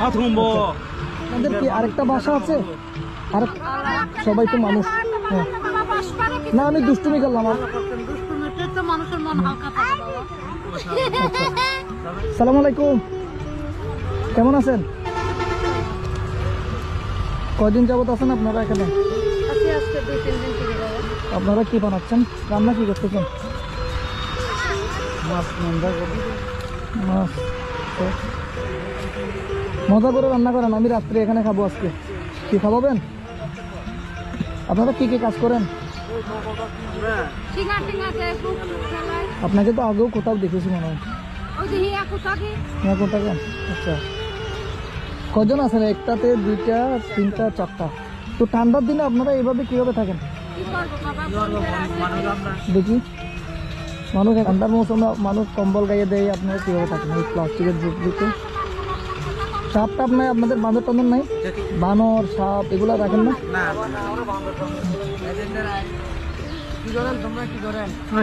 হাত হুম্বো আপনাদের কি আরেকটা ভাষা আছে? আর সবাই তো মানুষ। হ্যাঁ। না আমি দুষ্টুমি করলাম সালাম আলাইকুম। কেমন আছেন? কদিন যাবত আছেন আপনারা এখানে? আপনারা কি বানাচ্ছেন? রান্না কি করতেছেন? মাছ। মাছ। মজা করে রান্না করেন আমি রাত্রে এখানে খাব আজকে। কি খাওয়াবেন? আপনারা কি কি কাজ করেন? আপনাকে তো আগেও কোথাও দেখেছি মনে হয়। কোথাকে? আচ্ছা। কজন আছেন একটাতে দুইটা তিনটা চারটা? তো ঠান্ডার দিনে আপনারা এইভাবে কীভাবে থাকেন? দেখি। মানুষ ঠান্ডার মৌসুমে মানুষ কম্বল গাইয়ে দেয় আপনারা কীভাবে থাকেন? এই প্লাস্টিকের যুগ দিতে। সাপ টাপ নাই আপনাদের বাঁদর টান্দর নাই? বানর সাপ এগুলো রাখেন না?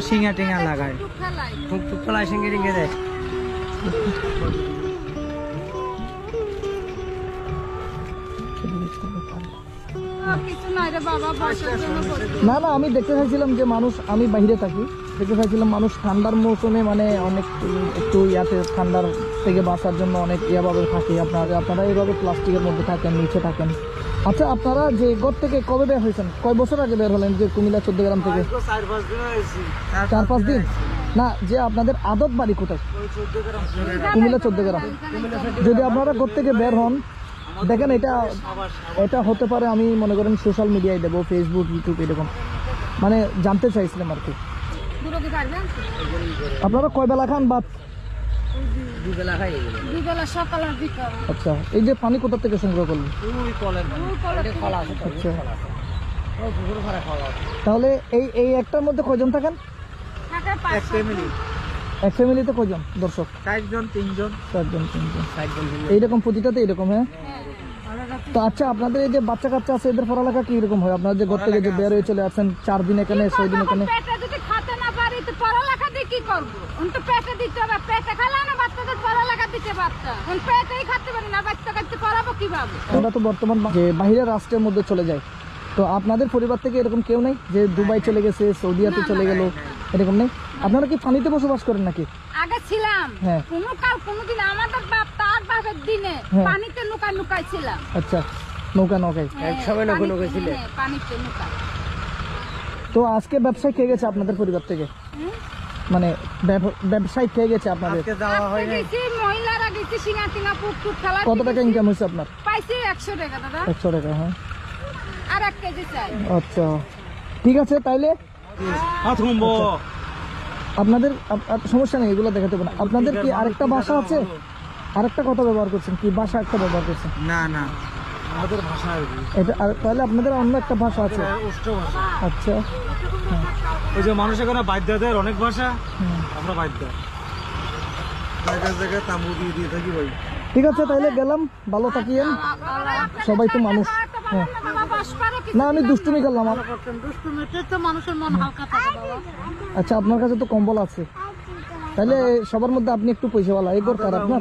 শিঙা টিঙা লাগায়। কলাই সিঙ্গে টিঙ্গে দেয়। না না আমি দেখতে চাইছিলাম যে মানুষ আমি বাইরে থাকি। দেখতে চাইছিলাম মানুষ ঠান্ডার মৌসুমে মানে অনেক একটু ইয়াতে ঠান্ডার থেকে বাঁচার জন্য অনেক ইয়াভাবে থাকে। আপনারা আপনারা এইভাবে প্লাস্টিকের মধ্যে থাকেন নিচে থাকেন। আচ্ছা আপনারা যে ঘর থেকে কবে বের হয়েছেন? কয় বছর আগে বের হলেন যে কুমিল্লা চোদ্দ গ্রাম থেকে চার পাঁচ দিন চার পাঁচ দিন? না যে আপনাদের আদত বাড়ি কোথায়? কুমিল্লা চোদ্দ গ্রাম যদি আপনারা ঘর থেকে বের হন দেখেন এটা এটা হতে পারে আমি মনে করেন সোশ্যাল মিডিয়ায় দেবো ফেসবুক ইউটিউব এরকম। মানে জানতে চাইছিলাম আর কি। আপনারা কয় বেলা খান ভাত? দুবেলা খাই। দুই বেলা সকাল আর বিকাল। আচ্ছা এই যে পানি কোথা থেকে সংগ্রহ করলেন? ওই কলের ওই কলে খোলা আছে। আচ্ছা তাহলে এই এই একটার মধ্যে কয়জন থাকেন? এক পাঁচশো ফ্যামিলি এক ফ্যামিলিতে কয়জন দর্শক? চারজন তিনজন। চারজন তিনজন। এইরকম প্রতিটাতে এরকম হ্যাঁ? হ্যাঁ। তো আচ্ছা আপনাদের এই যে বাচ্চা কাচ্চা আছে এদের পড়ালেখা কি রকম হয়? আপনারা যে ঘর থেকে যে বের হয়ে চলে আসেন চার দিন এখানে ছয় দিন এখানে? পেটে যদি খেতে না পারি তো পড়ালেখা দিয়ে কি করব? এখন তো পেটে দিতে হবে পেটে খেলে না বাচ্চাদের পড়ালেখা দিতে বাচ্চা এখন পেটেই খাতে পারি না বাচ্চা কাচ্চা পড়াবো কীভাবে? আমরা তো বর্তমান যে বাহিরের রাষ্ট্রের মধ্যে চলে যায়। তো আপনাদের পরিবার থেকে এরকম কেউ নেই? যে দুবাই চলে গেছে সৌদিয়াতে চলে গেল এরকম নেই? আপনারা কি পানিতে বসবাস করেন নাকি? আগে ছিলাম। হ্যাঁ। কোনো কাল কোনোদিন আমাদের বাপ তার বাপের দিনে হ্যাঁ। পানিতে নুকা নুকাই ছিলাম। আচ্ছা নৌকা নৌকায়। সময় নৌকা পানিতে- নৌকা ছিলে? হ্যাঁ, পানিতে নুকা। তো আজকে ব্যবসায় খেয়ে গেছে আপনাদের পরিবার থেকে? মানে ব্যব- ব্যবসায় খেয়ে গেছে আপনাদের? আজকে যাওয়া হয় নাই গেছি মহিলারা গেছি পুক টুক খেলা কত টাকা ইনকাম হয়েছে আপনার? পাইছি একশো টাকা দাদা। একশো টাকা হ্যাঁ। আর এক কেজি চাই আচ্ছা। ঠিক আছে তাইলে? হাত হুম্বো আপনাদের আপ- আপ- সমস্যা নেই এগুলো দেখাতে পারেন আপনাদের কি আরেকটা ভাষা আছে? আরেকটা কথা ব্যবহার করছেন কি? ভাষা একটা ব্যবহার করছেন? না না। আমাদের ভাষা এটা আর- তাহলে আপনাদের অন্য একটা ভাষা আছে? ভাষা। আচ্ছা। ওই যে মানুষ এখানে বাদ্যদের অনেক ভাষা হুম। আমরা বাদ্য জায়গায় জায়গায় তাম্বু দিয়ে দিয়ে থাকি ভাই। ঠিক আছে তাইলে গেলাম ভালো থাকিয়েন। সবাই তো মানুষ। হ্যাঁ। না আমি দুষ্টুমি করলাম। আর- দুষ্টুমিতে তো মানুষের মন হালকা থাকে বাবা? আচ্ছা আপনার কাছে তো কম্বল আছে। তাহলে সবার মধ্যে আপনি একটু পয়সাওয়ালা এই দরকার আপনার